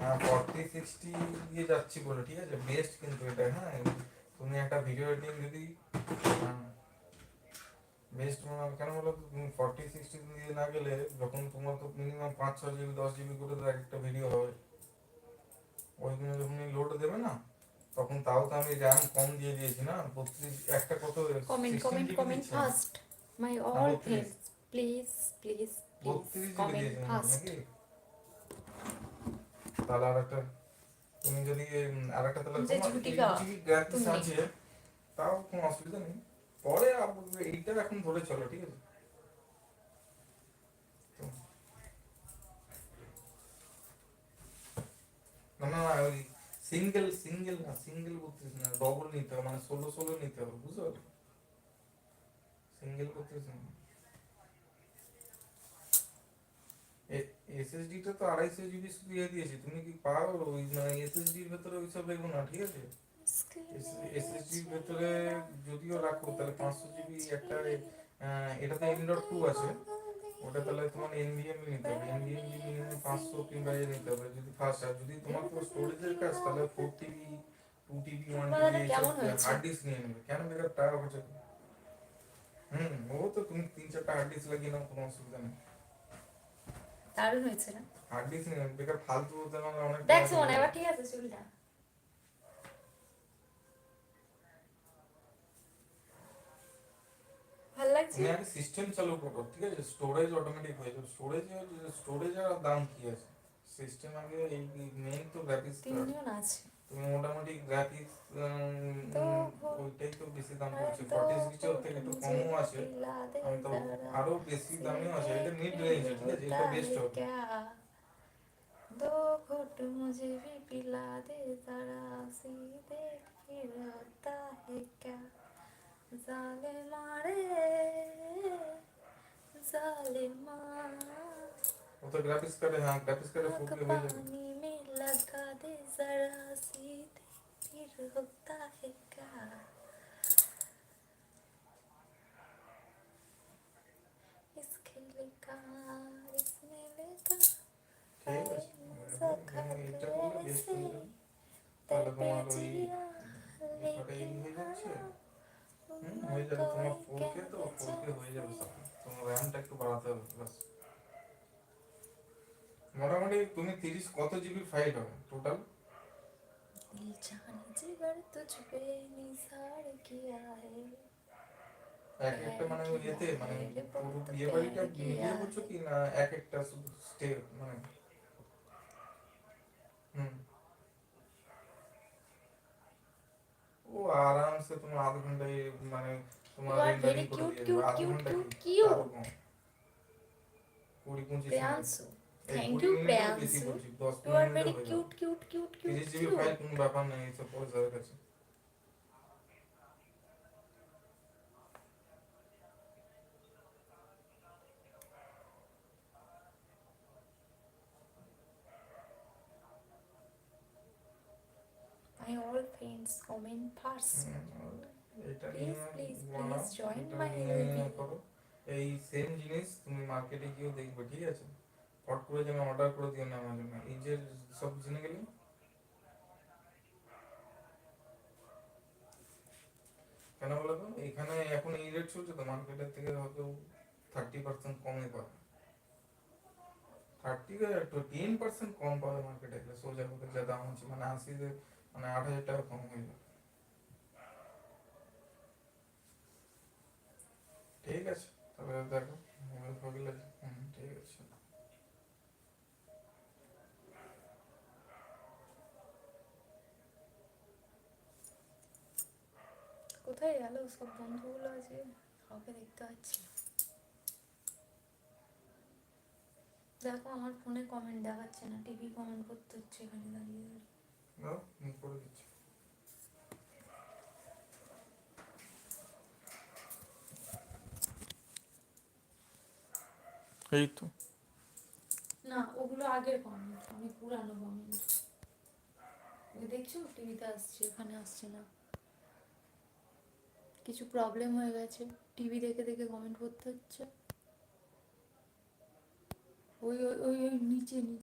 হ্যাঁ forty sixty দিয়ে যাচ্ছি বলে ঠিক আছে? বেস্ট কিন্তু এটা হ্যাঁ? তুমি একটা ভিডিও এডিটিং যদি বেস্ট কেন বলো? ফর্টি সিক্সটি দিয়ে না গেলে যখন তোমার তো মিনিমাম পাঁচ ছ জিবি দশ জিবি করে তো একটা ভিডিও হবে। ওইখানে যখন লোড দেবে না তখন তাও তো আমি র্যাম কম দিয়ে দিয়েছি না? বত্রিশ একটা কত? Comment comment comment. Fast my all friends please please please comment fast তাহলে আর একটা তুমি যদি আর একটা তাহলে গ্রাফিক্স আছে তাও কোনো অসুবিধা নেই। পরে এইটা এখন ধরে চলো ঠিক আছে? না না না, ওই সিঙ্গেল সিঙ্গেল না সিঙ্গেল বত্রিশ না ডবল নিতে হবে মানে ষোলো ষোলো নিতে হবে বুঝতে পারলে? সিঙ্গেল বত্রিশ না। এসএসডি টা তো আড়াইশো জিবি শুধু ইয়ে দিয়েছি তুমি কি পাও ওই মানে এসএসডির ভেতরে ওইসব রেখো না ঠিক আছে এসএসডির ভেতরে যদিও রাখো তাহলে পাঁচশো জিবি একটা আহ, এটাতে এম ডট টু আছে ওটা তাহলে তোমার এনভিএম নিতে হবে এনভিএম মিনিমাম পাঁচশো কিংবা এ নিতে হবে যদি ফার্স্ট আর যদি তোমার তো স্টোরেজের কাজ তাহলে four TB two TB one তোমাদের টিবি কেমন হয়েছে? হার্ড ডিস্ক নিয়ে নেবে কেন বেকার টাকা খরচা করবে? হুম ও তো তুমি তিন চারটা হার্ড ডিস্ক লাগিয়ে নাও কোনো অসুবিধা নেই দারুণ হয়েছে না? হার্ড ডিস্ক নিয়ে বেকার ফালতু হতে না অনেক দেখ সুমন এবার ঠিক আছে চলে যা ভালো লাগছে? আগে সিস্টেম চালু করো ঠিক আছে? স্টোরেজ অটোমেটিক হয়ে যাবে। স্টোরেজ স্টোরেজ আর দাম কি আছে? সিস্টেম আগে এই মেইন তো গ্রাফিক্স তিনজন আছে। তুমি মোটামুটি গ্রাফিক্স তো ওইটাই তো বেশি দাম পড়ছে ফর্টি সিক্সটি থেকে একটু কমও আছে আমি তো আরো বেশি দামিও আছে এটা মিড রেঞ্জ ঠিক আছে এটা বেস্ট হবে दो घुट मुझे भी पिला दे जरा सी देख फिर होता है क्या जाले मारे जाले ও তো গ্রাফিক্স কার্ডে হ্যাঁ গ্রাফিক্স কার্ডে आँख ফুটলে হয়ে যাবে पानी में लगा दे जरा सी देख फिर होता है क्या इस खेल का इसमें लेका ঠিক আছে এটা করলে বেস্ট হয়ে যাবে তাহলে তোমার ওই ওটা এই হয়ে যাচ্ছে হুম, হয়ে যাবে তোমার ফোর কে তো ফোর কে হয়ে যাবে সব তোমার র্যামটা একটু বাড়াতে হবে বাস মোটামুটি তুমি তিরিশ কত জিবি ফাইল হবে টোটাল এক একটা মানে যেতে মানে পুরো বিয়ে বাড়িটা মিলিয়ে বলছো কি না এক একটা স্টে মানে হুম ও আরামসে তুমি আধ ঘন্টায় মানে তোমার রেন্ডারিং করে দিয়ে আধ ঘন্টায় Q Q Q 20 25 Priyanshu Thank you, Priyanshu. You are very cute, cute, cute, cute, GB file cute. কোনো ব্যাপার নেই এসব পড়ে যাবে My all friends come in person. Please, please, please join my নিয়ে helping. করো। এই সেম জিনিস তুমি মার্কেটে গিয়েও দেখবে ঠিক আছে ফট করে যেন অর্ডার করে দিও না আমার জন্য। এই যে সব জেনে গেলে? কেন বলো তো? এখানে এখন এই রেট চলছে তো মার্কেটের থেকে হয়তো থার্টি পার্সেন্ট কমে পাবে। থার্টি টেন পার্সেন্ট কম পাবে মার্কেটে গেলে সোজা কথা যা দাম হচ্ছে মানে আশি মানে আট হাজার টাকা কম হয়ে যাবে ঠিক আছে তবে দেখো মোবাইল ফোবিল আছে হুম ঠিক আছে কোথায় গেল? সব বন্ধুগুলো আছে কাউকে দেখতে পাচ্ছি। দেখো আমার ফোনে কমেন্ট দেখাচ্ছে না টিভি কমেন্ট করতে হচ্ছে এখানে দাঁড়িয়ে দাঁড়িয়ে। করে দিচ্ছি। এই তো। না ওগুলো আগের কমেন্ট আমি পুরানো কমেন্ট দেখছ? টিভিতে আসছে এখানে আসছে না। কিছু প্রবলেম হয়ে গেছে। টিভি দেখে দেখে কমেন্ট করতে হচ্ছে। ওই ওই ওই নিচে নিচে।